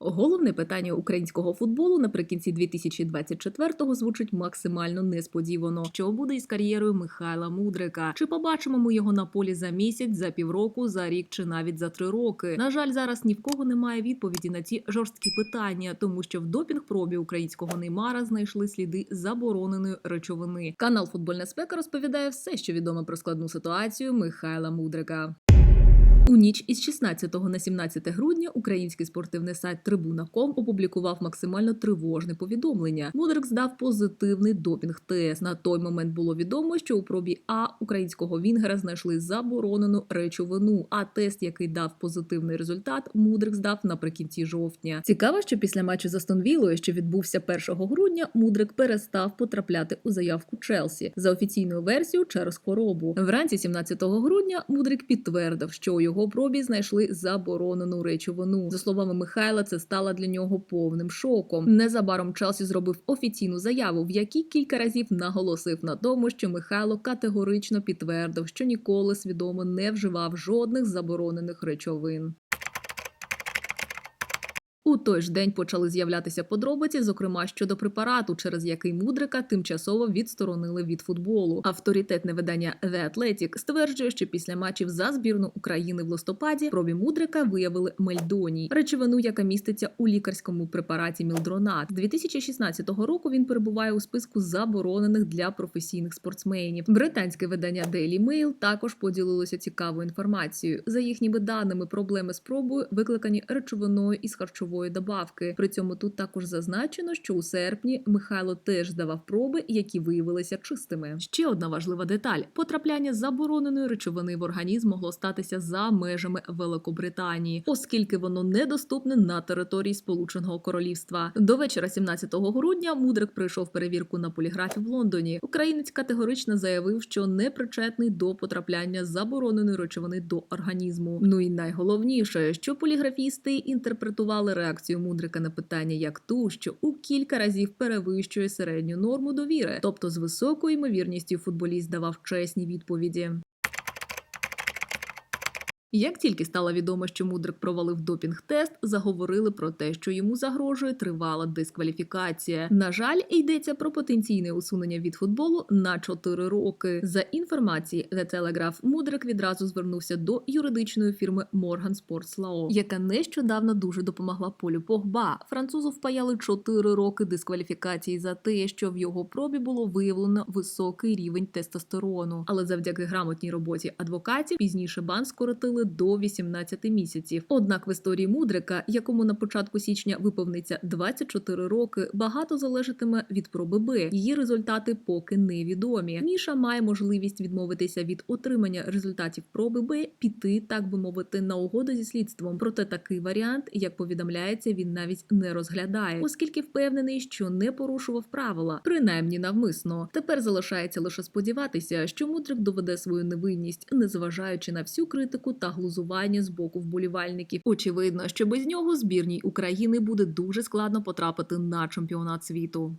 Головне питання українського футболу наприкінці 2024-го звучить максимально несподівано. Що буде із кар'єрою Михайла Мудрика? Чи побачимо ми його на полі за місяць, за півроку, за рік чи навіть за три роки? На жаль, зараз ні в кого немає відповіді на ці жорсткі питання, тому що в допінг-пробі українського Неймара знайшли сліди забороненої речовини. Канал Футбольна спека розповідає все, що відомо про складну ситуацію Михайла Мудрика. У ніч із 16 на 17 грудня український спортивний сайт Трибуна.ком опублікував максимально тривожне повідомлення. Мудрик здав позитивний допінг-тест. На той момент було відомо, що у пробі А українського вінгера знайшли заборонену речовину. А тест, який дав позитивний результат, Мудрик здав наприкінці жовтня. Цікаво, що після матчу з Астонвілою, що відбувся 1 грудня, Мудрик перестав потрапляти у заявку Челсі за офіційною версією через хворобу. Вранці 17 грудня Мудрик підтвердив, що у його пробі знайшли заборонену речовину. За словами Михайла, це стало для нього повним шоком. Незабаром Челсі зробив офіційну заяву, в якій кілька разів наголосив на тому, що Михайло категорично підтвердив, що ніколи свідомо не вживав жодних заборонених речовин. У той ж день почали з'являтися подробиці, зокрема щодо препарату, через який мудрика тимчасово відсторонили від футболу. Авторитетне видання The Athletic стверджує, що після матчів за збірну України в листопаді пробі мудрика виявили мельдоній, речовину, яка міститься у лікарському препараті Мілдронат. З 2016 року він перебуває у списку заборонених для професійних спортсменів. Британське видання Daily Mail також поділилося цікавою інформацією. За їхніми даними, проблеми з пробою викликані речовиною із харчової добавки. При цьому тут також зазначено, що у серпні Михайло теж здавав проби, які виявилися чистими. Ще одна важлива деталь: потрапляння забороненої речовини в організм могло статися за межами Великобританії, оскільки воно недоступне на території Сполученого Королівства. До вечора 17 грудня Мудрик прийшов перевірку на поліграфі в Лондоні. Українець категорично заявив, що не причетний до потрапляння забороненої речовини до організму. Ну і найголовніше, що поліграфісти інтерпретували реакцію мудрика на питання як ту, що у кілька разів перевищує середню норму довіри, тобто з високою ймовірністю футболіст давав чесні відповіді. Як тільки стало відомо, що Мудрик провалив допінг-тест, заговорили про те, що йому загрожує тривала дискваліфікація. На жаль, йдеться про потенційне усунення від футболу на 4 роки. За інформацією The Telegraph, Мудрик відразу звернувся до юридичної фірми Morgan Sports Law, яка нещодавно дуже допомогла Полю Погба. Французу впаяли 4 роки дискваліфікації за те, що в його пробі було виявлено високий рівень тестостерону. Але завдяки грамотній роботі адвокатів пізніше бан скоротили до 18 місяців. Однак в історії мудрика, якому на початку січня виповниться 24 роки, багато залежатиме від проби Б. Її результати поки невідомі. Міша має можливість відмовитися від отримання результатів проби Б, піти, так би мовити, на угоду зі слідством. Проте такий варіант, як повідомляється, він навіть не розглядає, оскільки впевнений, що не порушував правила, принаймні навмисно. Тепер залишається лише сподіватися, що мудрик доведе свою невинність, незважаючи на всю критику та глузування з боку вболівальників. Очевидно, що без нього збірній України буде дуже складно потрапити на чемпіонат світу.